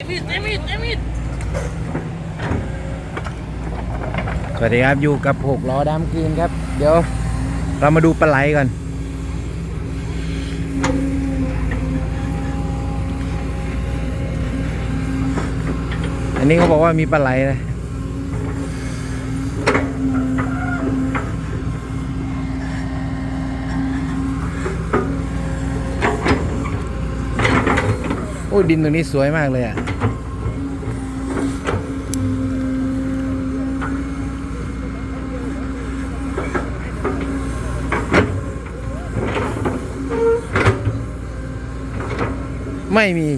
สวัสดีครับอยู่กับหกล้อดำกรีนครับ เดี๋ยว เรามาดูปลาไหลก่อน อันนี้เขาบอกว่ามีปลาไหลนะ โอ้ดินตรงนี้สวยมากเลยอะไม่มี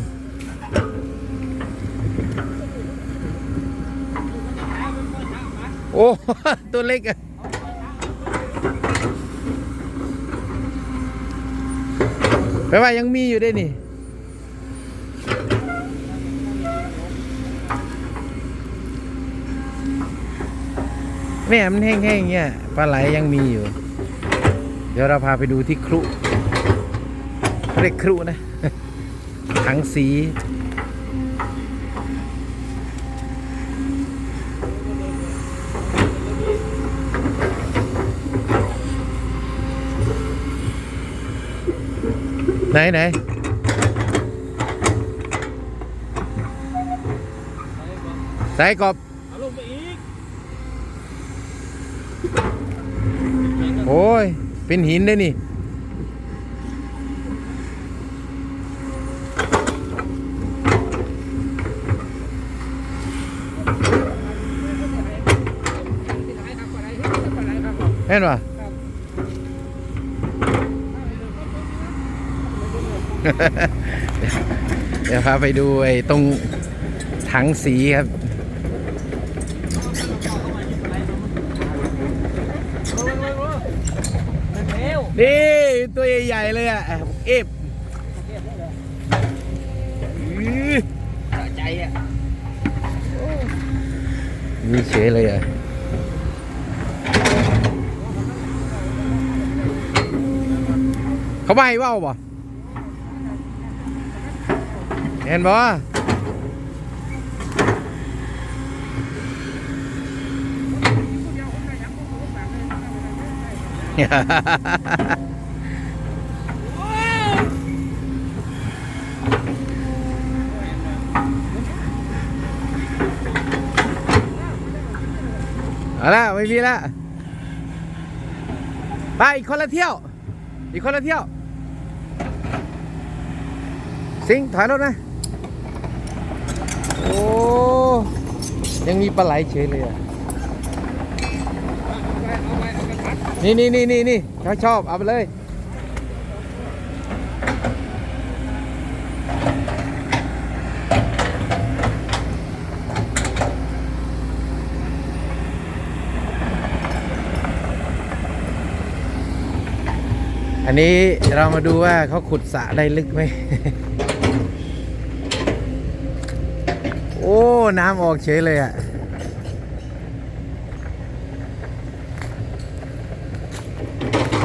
โอ้ตัวเล็กอะแปลว่ายังมีอยู่ด้ว ยนี่แม่มันแห้งๆเงี้ยปลาไหลยังมีอยู่ เดี๋ยวเราพาไปดูที่ครุเรียกครุนะถังสีไหนไหนใส่กบ เอาลงไปอีก โอ้ย เป็นหินเลยนี่ เห็นปะเดี๋ยวพาไปดูไอ้ตรงถังสีครับ เร็ว นี่ตัวใหญ่ๆเลยอะเอฟอื้อสะใจอะนี่เฉยเลยอะเขาไม่ให้เว่าบ่เห็นบ่ เอาละไม่มีละไปอีกคนละเที่ยว อีกคนละเที่ยว สิงถอยรถนะโอ้ยังมีปลาไหลเฉยเลยอะ นี่นี่นี่นี่นี่ชอบชอบเอาไปเลยอันนี้เรามาดูว่าเขาขุดสระได้ลึกไหม โอ้ น้ำออกเฉยเลยอะ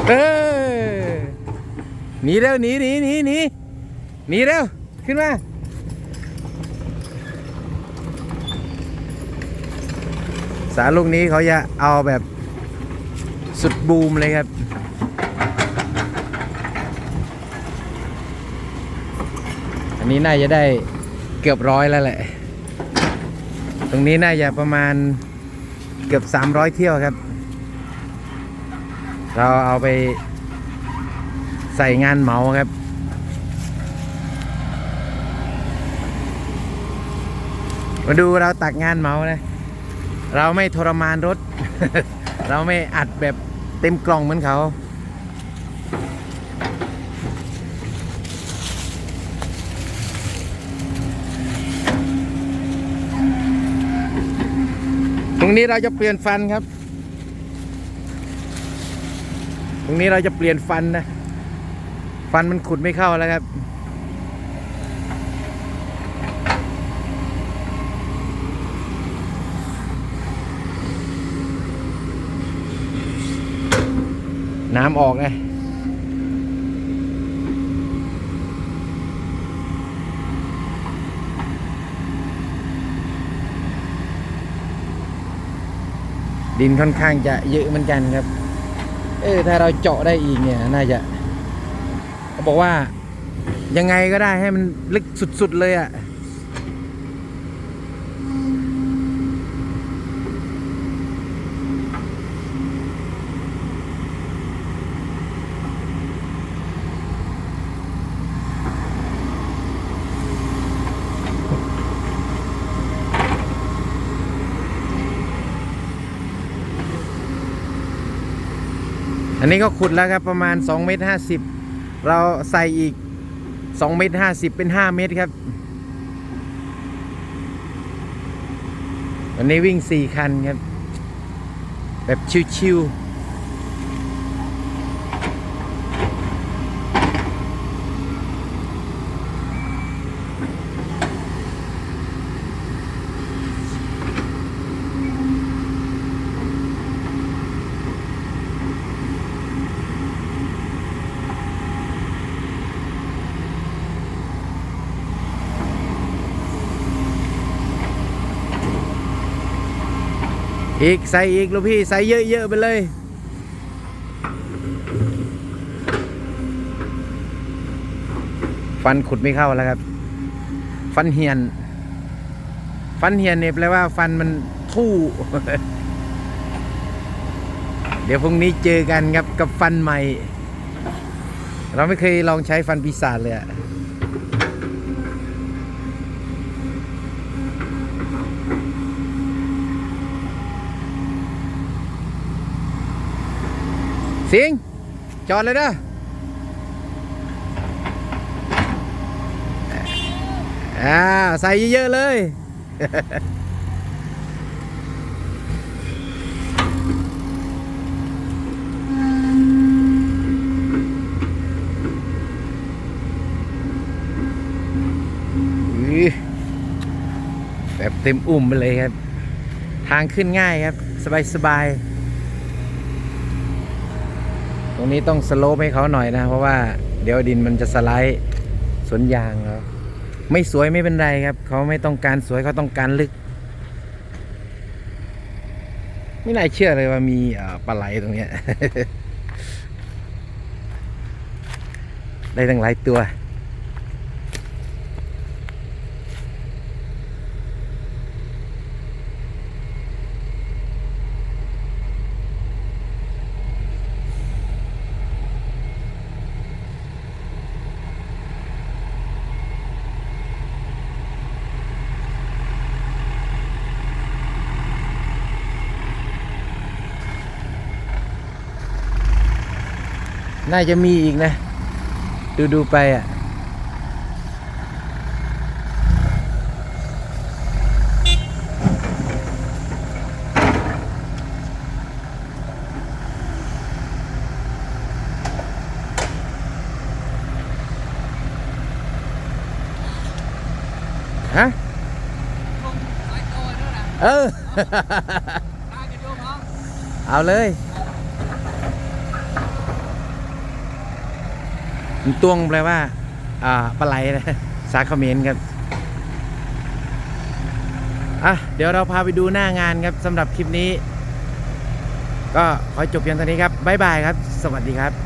เออหนีเร็วหนีหนีหนีหนีหนีเร็ว ขึ้นมาสารลูกนี้เขาจะเอาแบบสุดบูมเลยครับอันนี้น่าจะได้เกือบร้อยแล้วแหละ ตรงนี้น่าจะประมาณเกือบ 300 เที่ยวครับ เราเอาไปใส่งานเหมาครับ มาดูเราตักงานเหมานะเราไม่ทรมานรถ เราไม่อัดแบบเต็มกล่องเหมือนเขาตรงนี้เราจะเปลี่ยนฟันครับ ตรงนี้เราจะเปลี่ยนฟันนะ ฟันมันขุดไม่เข้าแล้วครับ น้ำออกไงดินค่อนข้างจะเยอะเหมือนกันครับ เออถ้าเราเจาะได้อีกเนี่ยน่าจะเขาบอกว่ายังไงก็ได้ให้มันลึกสุดๆเลยอะ่ะ อันนี้ก็ขุดแล้วครับประมาณ2เมตร50เราใส่อีก2เมตร50เป็น5เมตรครับวันนี้วิ่ง 4 คันครับ แบบชิวๆ อีกใส่อีกลูกพี่ใส่เยอะๆไปเลย ฟันขุดไม่เข้าแล้วครับ ฟันเหียน ฟันเหียนเนี่ยแปลว่าฟันมันทู่ เดี๋ยวพรุ่งนี้เจอกันครับกับฟันใหม่ เราไม่เคยลองใช้ฟันปีศาจเลยอะ สิง จอดเลยนะอ่าใส่เยอะๆเลยอื้อแบบเต็มอุ่มไปเลยครับ ทางขึ้นง่ายครับ สบายสบายๆ ตรงนี้ต้องสโลปให้เขาหน่อยนะ เพราะว่าเดี๋ยวดินมันจะสไลด์สวนยางแล้วไม่สวยไม่เป็นไรครับ เขาไม่ต้องการสวยเขาต้องการลึก ไม่น่าเชื่อเลยว่ามีปลาไหลตรงเนี้ยได้ตั้งหลายตัว น่าจะมีอีกนะ ดูดูๆไปอะ ฮะเออ เอาเลย มัน ตวงแปลว่าปลาไหลนะสาเมนครับอะเดี๋ยวเราพาไปดูหน้างานครับสำหรับคลิปนี้ ก็ขอจบเพียงเท่านี้ครับบ๊ายบายครับ สวัสดีครับ